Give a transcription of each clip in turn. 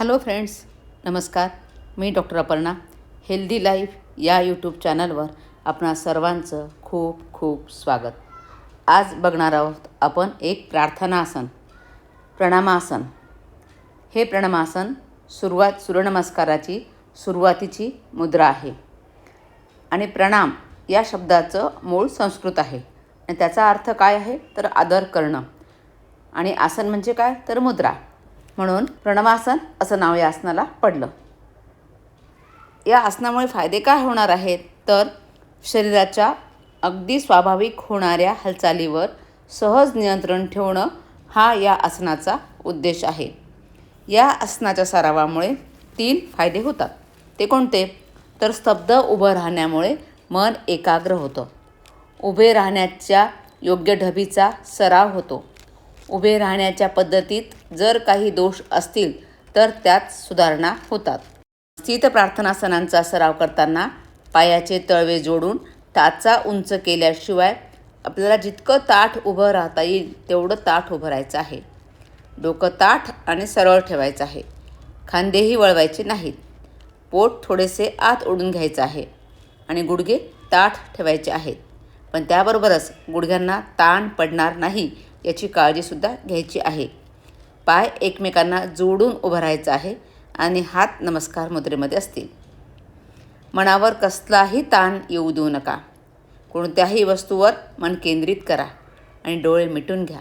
Hello friends नमस्कार. मी doctor Aparna. Healthy life या यूट्यूब चॅनलवर आपणा सर्वांचं खूप खूप स्वागत. आज बघणार आहोत आपण एक प्रार्थनासन प्रणामासन. हे प्रणामासन सुरुवात सूर्यनमस्काराची सुरुवातीची मुद्रा आहे. आणि प्रणाम या शब्दाचं मूळ संस्कृत आहे. आणि त्याचा अर्थ काय आहे? तर आदर करणं. आणि आसन म्हणजे काय? तर मुद्रा. म्हणून प्रणमासन असं नाव या आसनाला पडलं. या आसनामुळे फायदे काय होणार आहेत? तर शरीराच्या अगदी स्वाभाविक होणाऱ्या हालचालीवर सहज नियंत्रण ठेवणं हा या आसनाचा उद्देश आहे. या आसनाच्या सरावामुळे तीन फायदे होतात. ते कोणते? तर स्तब्ध उभं राहण्यामुळे मन एकाग्र होतं. उभे राहण्याच्या योग्य ढबीचा सराव होतो. उभे राहण्याच्या पद्धतीत जर काही दोष असतील तर त्यात सुधारणा होतात. स्थित प्रार्थनासनांचा सराव करताना पायाचे तळवे जोडून टाचा उंच केल्याशिवाय आपल्याला जितकं ताठ उभं राहता येईल तेवढं ताठ उभं राहायचं आहे. डोकं ताठ आणि सरळ ठेवायचं आहे. खांदेही वळवायचे नाहीत. पोट थोडेसे आत ओढून घ्यायचं आहे आणि गुडघे ताठ ठेवायचे आहेत. पण त्याबरोबरच गुडघ्यांना ताण पडणार नाही याची काळजीसुद्धा घ्यायची आहे. पाय एकमेकांना जोडून उभं राहायचं आहे आणि हात नमस्कार मुद्रेमध्ये असतील. मनावर कसलाही ताण येऊ देऊ नका. कोणत्याही वस्तूवर मन केंद्रित करा आणि डोळे मिटून घ्या.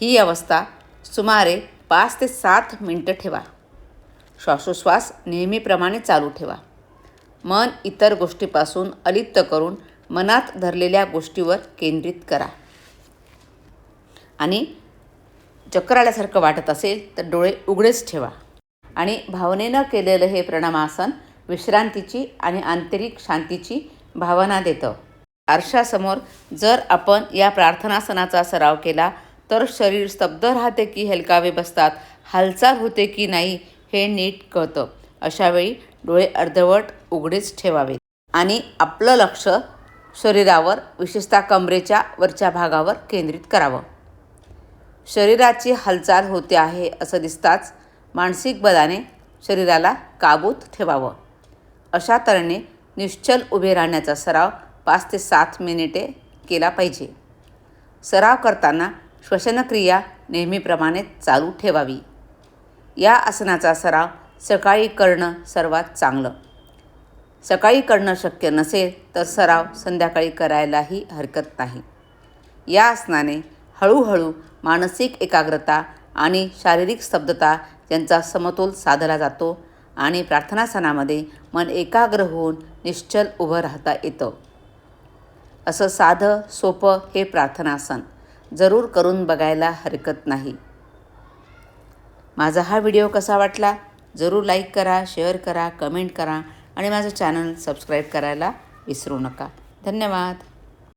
ही अवस्था सुमारे पाच ते सात मिनटं ठेवा. श्वासोश्वास नेहमीप्रमाणे चालू ठेवा. मन इतर गोष्टीपासून अलिप्त करून मनात धरलेल्या गोष्टीवर केंद्रित करा. आणि चक्कर आल्यासारखं वाटत असेल तर डोळे उघडेच ठेवा. आणि भावनेनं केलेलं हे प्रणामासन विश्रांतीची आणि आंतरिक शांतीची भावना देतं. आरशासमोर जर आपण या प्रार्थनासनाचा सराव केला तर शरीर स्तब्ध राहते की हेलकावे बसतात हालचाल होते की नाही हे नीट कळतं. अशावेळी डोळे अर्धवट उघडेच ठेवावे आणि आपलं लक्ष शरीरावर विशेषतः कमरेच्या वरच्या भागावर केंद्रित करावं. शरीराची हालचाल होते आहे असं दिसताच मानसिक बलाने शरीराला काबूत ठेवावं. अशा तऱ्हेने निश्चल उभे राहण्याचा सराव पाच ते सात मिनिटे केला पाहिजे. सराव करताना श्वसनक्रिया नेहमीप्रमाणे चालू ठेवावी. या आसनाचा सराव सकाळी करणं सर्वात चांगलं. सकाळी करणं शक्य नसेल तर सराव संध्याकाळी करायलाही हरकत नाही. या आसनाने हळूहळू मानसिक एकाग्रता आणि शारीरिक स्तब्धता यांचा समतोल साधला जातो आणि प्रार्थनासनामध्ये मन एकाग्र होऊन निश्चल उभं राहता येतं. असं साधं सोपं हे प्रार्थनासन जरूर करून बघायला हरकत नाही. माझा हा व्हिडिओ कसा वाटला? जरूर लाईक करा शेअर करा कमेंट करा आणि माझं चॅनल सबस्क्राईब करायला विसरू नका. धन्यवाद.